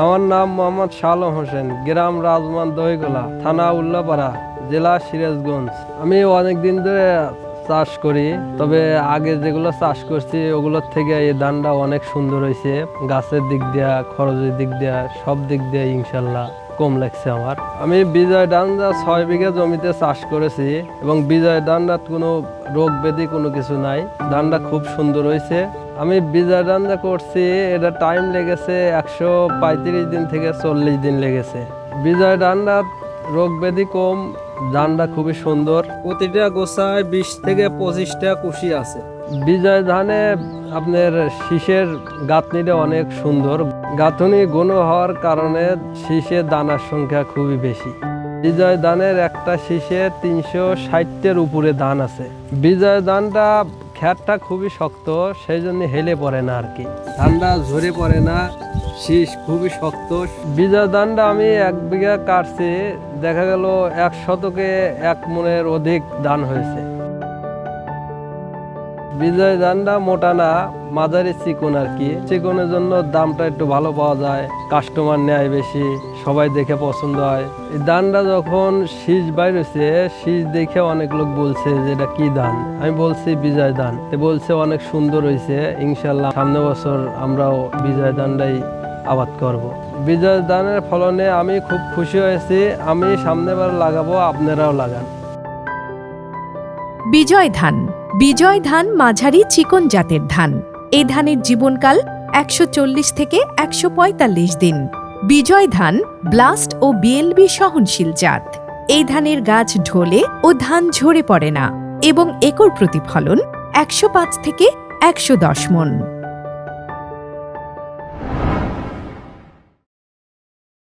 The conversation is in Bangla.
আমার নাম মোহাম্মদ শালম হোসেন, গ্রাম রাজমান দহিগোলা, থানা উল্লাপাড়া, জেলা সিরাজগঞ্জ। আমি অনেক দিন ধরে চাষ করি, তবে আগে যেগুলো চাষ করছি, ওগুলোর থেকে এই ধানটা অনেক সুন্দর হয়েছে। গাছের দিক দিয়া, খরচের দিক দিয়া, সব দিক দিয়ে ইনশাল্লাহ কম লাগছে আমার। আমি বিজয় ডান্ডা ছয় বিঘা জমিতে চাষ করেছি, এবং বিজয় ডান্ডাত কোনো রোগ ব্যাধি কোনো কিছু নাই। ধানটা খুব সুন্দর হয়েছে। আমি বিজয় ডান্ডা করছি এটা টাইম লেগেছে একশো পঁয়ত্রিশ দিন থেকে চল্লিশ দিন লেগেছে। বিজয় ডান্ডাত রোগ ব্যাধি কম ধানটা খুবই সুন্দর। প্রতিটা গোছায় বিশ থেকে পঁচিশটা কুশি আছে। বিজয় ধানে আপনার শীষের গাঁথনিটা অনেক সুন্দর। গাঁথনি গুণ হওয়ার কারণে শীষের দানার সংখ্যা খুবই বেশি। বিজয় দানের একটা শীষে তিনশো ষাটটের উপরে ধান আছে। বিজয় ধানটা খ্যাটটা খুবই শক্ত সেই জন্য হেলে পড়ে না আর কি। ধানটা ঝরে পড়ে না, শীষ খুবই শক্ত। বিজয় ধানটা আমি এক বিঘা কাটছি, দেখা গেল এক শতকে এক মনের অধিক ধান হয়েছে। বিজয় ধানটা মোটা না, মাঝারি চিকন আর কি। চিকনের জন্য দামটা একটু ভালো পাওয়া যায় কাস্টমার নেয় বেশি। সবাই দেখে পছন্দ হয়। এই ধানটা যখন শীষ বাইরেছে শীষ দেখে অনেক লোক বলছে যে, এটা কি ধান আমি বলছি, বিজয় ধান বলছে, অনেক সুন্দর হয়েছে। ইনশাল্লাহ সামনে বছর আমরাও বিজয় ধানটাই আবাদ করব। বিজয় ধানের ফলনে আমি খুব খুশি হয়েছি। আমি সামনেবার লাগাবো, আপনারাও লাগান। বিজয় ধান। বিজয় ধান মাঝারি চিকন জাতের ধান। এই ধানের জীবনকাল একশো চল্লিশ থেকে একশো পঁয়তাল্লিশ দিন। বিজয় ধান, ব্লাস্ট ও বিএলবি সহনশীল জাত। এই ধানের গাছ ঢোলে ও ধান ঝরে পড়ে না এবং একর প্রতিফলন একশো পাঁচ থেকে একশো দশ মন।